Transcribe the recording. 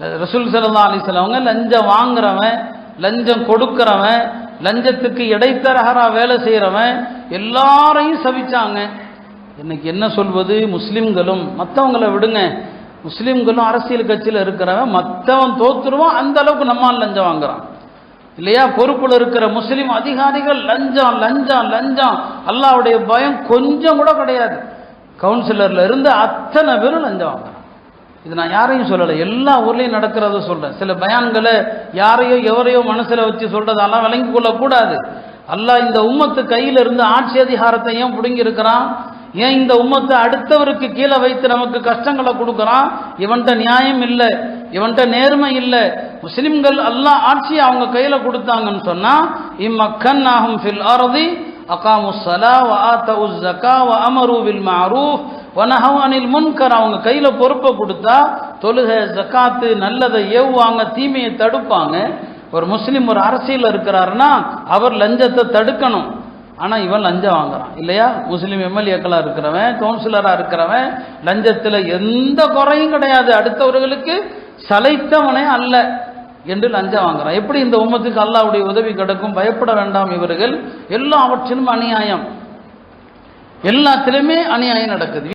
ரசூல் சல்லா அலிஸ்லாமங்க லஞ்சம் வாங்குறவன் லஞ்சம் கொடுக்குறவன் லஞ்சத்துக்கு இடைத்தரகராக வேலை செய்கிறவன் எல்லாரையும் சவிச்சாங்க. இன்னைக்கு என்ன சொல்வது? முஸ்லிம்களும் மற்றவங்களை விடுங்க. முஸ்லிம்களும் அரசியல் கட்சியில் இருக்கிறவன் மற்றவன் தோத்துருவான் அந்த அளவுக்கு நம்மால் லஞ்சம் வாங்குறான். இல்லையா? பொறுப்பில் இருக்கிற முஸ்லீம் அதிகாரிகள் லஞ்சம் லஞ்சம் லஞ்சம். அல்லாவுடைய பயம் கொஞ்சம் கூட கிடையாது. கவுன்சிலர்ல இருந்து அத்தனை பேரும் லஞ்சம் வாங்குறான் இது நான் யாரையும் சொல்லலை எல்லா ஊர்லேயும் நடக்கிறத சொல்கிறேன் சில பயான்களை யாரையோ எவரையோ மனசில் வச்சு சொல்கிறதெல்லாம் விளங்கி கொள்ளக்கூடாது. அல்லாஹ் இந்த உம்மத்து கையில் இருந்து ஆட்சி அதிகாரத்தை ஏன் பிடுங்கியிருக்கிறான்? ஏன் இந்த உம்மத்தை அடுத்தவருக்கு கீழே வைத்து நமக்கு கஷ்டங்களை கொடுக்குறான்? இவன்கிட்ட நியாயம் இல்லை இவன்கிட்ட நேர்மை இல்லை. முஸ்லிம்கள் அல்லாஹ் ஆட்சியை அவங்க கையில் கொடுத்தாங்கன்னு சொன்னால் இம்மக்கன் ஆகும் ஃபில் ஆரதி அகாமு சலா வ ஆத்தவு ஜக்கா வ அமரு வில் மஅரூஃப் முன்கர். அவங்க கையில் பொறுப்பை கொடுத்தா தொழுகை ஜக்காத்து நல்லதை ஏவுவாங்க தீமையை தடுப்பாங்க. ஒரு முஸ்லீம் ஒரு அரசியல் இருக்கிறாருன்னா அவர் லஞ்சத்தை தடுக்கணும். ஆனால் இவன் லஞ்சம் வாங்குறான். இல்லையா? முஸ்லீம் எம்எல்ஏக்களாக இருக்கிறவன் கவுன்சிலராக இருக்கிறவன் லஞ்சத்தில் எந்த குறையும் கிடையாது. அடுத்தவர்களுக்கு சலைத்தவனே அல்ல. என்று லஞ்சம் வாங்குறான். எப்படி இந்த உம்மத்துக்கு அல்லாவுடைய உதவி கிடைக்கும்? பயப்பட வேண்டாம் இவர்கள். எல்லாவற்றிலும் அநியாயம். எல்லாத்திலுமே அநியாயம் நடக்குது.